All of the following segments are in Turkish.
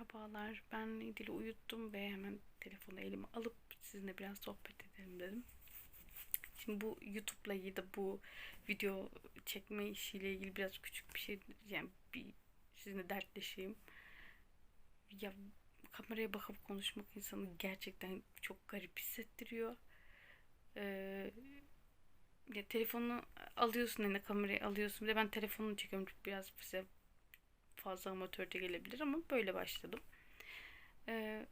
Merhabalar, ben İdil'i uyuttum ve hemen telefonu elime alıp sizinle biraz sohbet edelim dedim. Şimdi bu YouTube'la ya da bu video çekme işiyle ilgili biraz küçük bir şey, yani bir sizinle dertleşeyim. Ya kameraya bakıp konuşmak insanı gerçekten çok garip hissettiriyor. Ee, ya telefonu alıyorsun eline kamerayı alıyorsun. Bir de ben telefonunu çekiyorum biraz bize fazla amatörce gelebilir ama böyle başladım. Ee,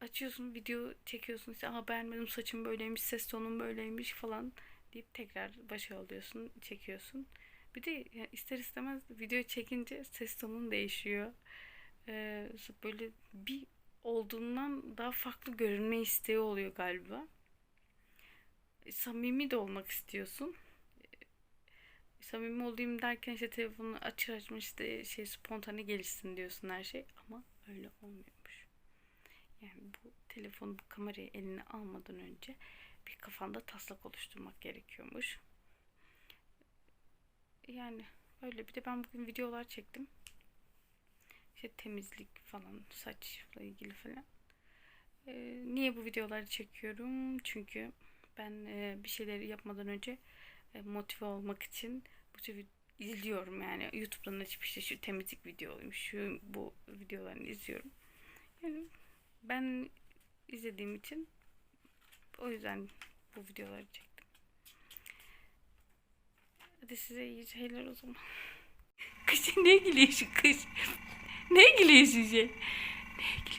açıyorsun video çekiyorsun işte Aa, beğenmedim saçım böyleymiş ses tonum böyleymiş falan deyip tekrar başa alıyorsun çekiyorsun. Bir de yani ister istemez video çekince ses tonun değişiyor. Ee, böyle bir olduğundan daha farklı görünme isteği oluyor galiba. E, samimi de olmak istiyorsun samimi olayım derken işte telefonu açır açmış işte şey spontane gelişsin diyorsun her şey ama öyle olmuyormuş. Yani bu telefonu bu kamerayı eline almadan önce bir kafanda taslak oluşturmak gerekiyormuş. Yani öyle bir de ben bugün videolar çektim. İşte temizlik falan saçla ilgili falan. Ee, niye bu videoları çekiyorum? Çünkü ben e, bir şeyleri yapmadan önce e, motive olmak için tür izliyorum yani YouTube'dan açıp işte şu temizlik videoymuş şu bu videolarını izliyorum. Yani ben izlediğim için o yüzden bu videoları çektim. Hadi size iyi şeyler o zaman. Kış ne gülüyorsun kış? Ne gülüyorsun şey? Ne gülüyorsun?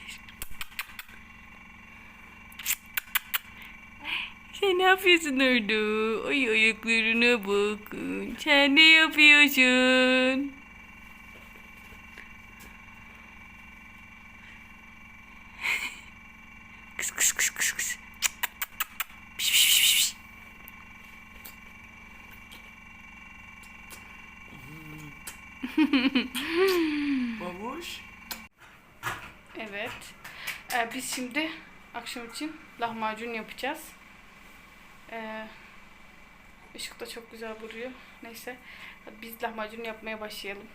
Sen ne yapıyorsun orada? Ay ayaklarına bakın. Sen ne yapıyorsun? Kıs kıs kıs kıs kıs. Piş piş piş piş. Babuş. Evet. Ee, biz şimdi akşam için lahmacun yapacağız. Ee, ışık da çok güzel vuruyor. Neyse. Biz lahmacun yapmaya başlayalım.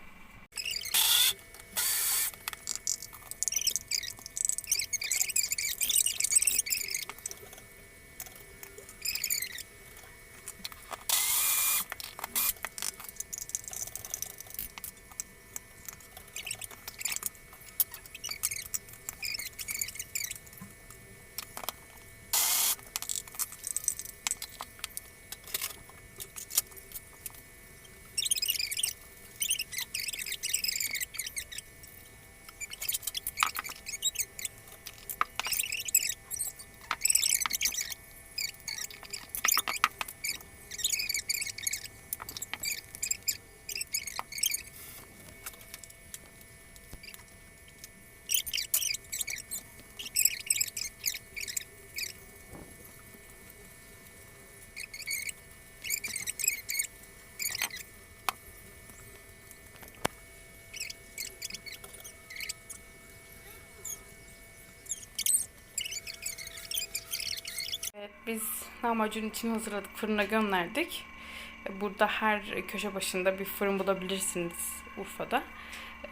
Evet, biz lahmacun için hazırladık. Fırına gönderdik. Burada her köşe başında bir fırın bulabilirsiniz Urfa'da.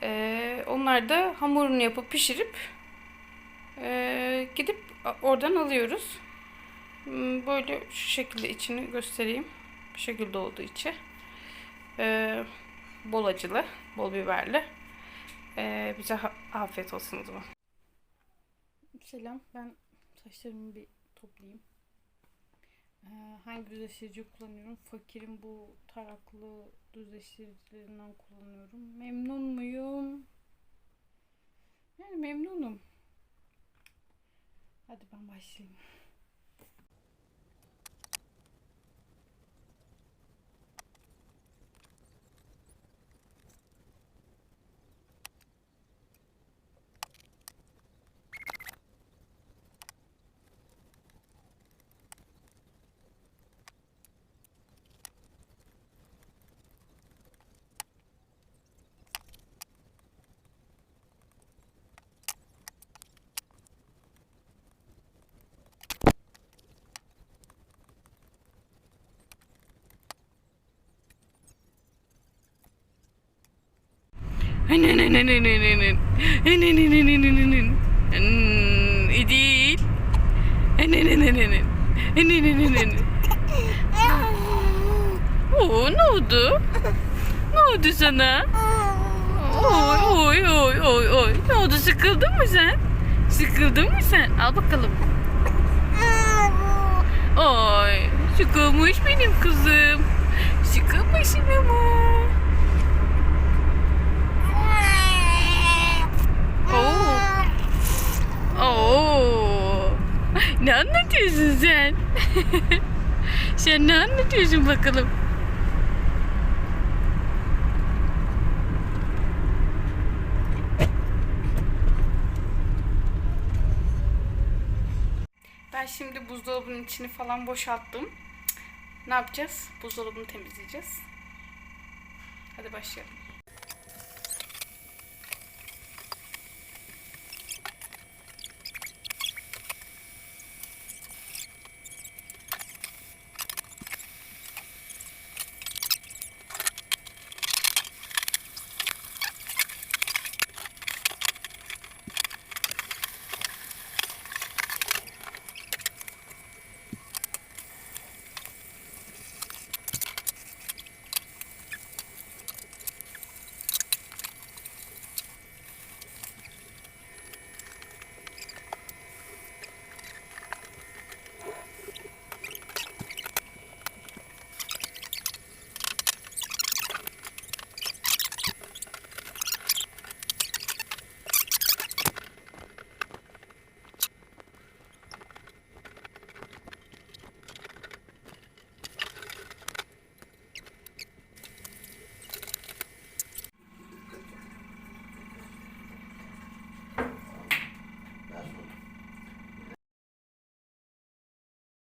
Ee, onlar da hamurunu yapıp pişirip ee, gidip oradan alıyoruz. Hmm, Böyle şu şekilde içini göstereyim. Bu şekilde olduğu içi. Ee, bol acılı, bol biberli. Ee, bize afiyet olsun o zaman. Selam, ben saçlarımı bir toplayayım. Ee, hangi düzleştirici kullanıyorum? Fakir'in bu taraklı düzleştiricilerinden kullanıyorum. Memnun muyum? Yani memnunum. Hadi ben başlayayım. Hmm. Enenenenenen. Oo, ne oldu? Ne oldu sana? Oy oy oy oy oy. Ne oldu sıkıldın mı sen? Sıkıldın mı sen? Al bakalım. Ay sıkılmış benim kızım. Sıkılmışsın ama. Oo. Oo. Ne anlatıyorsun sen? sen ne anlatıyorsun bakalım? Ben şimdi buzdolabının içini falan boşalttım. Ne yapacağız? Buzdolabını temizleyeceğiz. Hadi başlayalım.